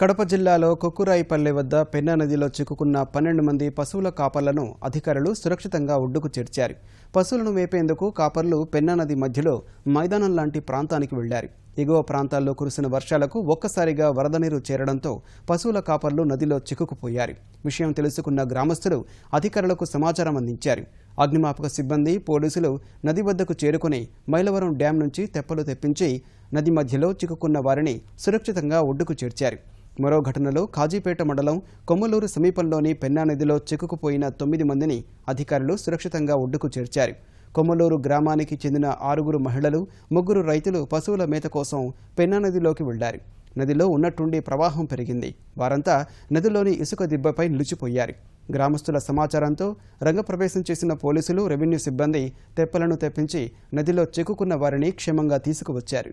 కడప జిల్లాలో కొక్కురాయిపల్లె వద్ద పెన్నా నదిలో చిక్కుకున్న పన్నెండు మంది పశువుల కాపర్లను అధికారులు సురక్షితంగా ఒడ్డుకు చేర్చారు. పశువులను మేపేందుకు కాపర్లు పెన్నా నది మధ్యలో మైదానం లాంటి ప్రాంతానికి వెళ్ళారు ఎగువ ప్రాంతాల్లో కురిసిన వర్షాలకు ఒక్కసారిగా వరద నీరు చేరడంతో పశువుల కాపర్లు నదిలో చిక్కుకుపోయారు. విషయం తెలుసుకున్న గ్రామస్తులు అధికారులకు సమాచారం అందించారు. అగ్నిమాపక సిబ్బంది పోలీసులు నది వద్దకు చేరుకుని మైలవరం డ్యాం నుంచి తెప్పలు తెప్పించి నది మధ్యలో చిక్కుకున్న వారిని సురక్షితంగా ఒడ్డుకు చేర్చారు. మరో ఘటనలో కాజీపేట మండలం కొమ్మలూరు సమీపంలోని పెన్నా నదిలో చిక్కుకుపోయిన తొమ్మిది మందిని అధికారులు సురక్షితంగా ఒడ్డుకు చేర్చారు. కొమ్మలూరు గ్రామానికి చెందిన ఆరుగురు మహిళలు ముగ్గురు రైతులు పశువుల మేత కోసం పెన్నా నదిలోకి వెళ్ళారు నదిలో ఉన్నట్టుండి ప్రవాహం పెరిగింది. వారంతా నదిలోని ఇసుక దిబ్బపై నిలిచిపోయారు. గ్రామస్తుల సమాచారంతో రంగప్రవేశం చేసిన పోలీసులు రెవెన్యూ సిబ్బంది తెప్పలను తెప్పించి నదిలో చిక్కుకున్న వారిని క్షేమంగా తీసుకువచ్చారు.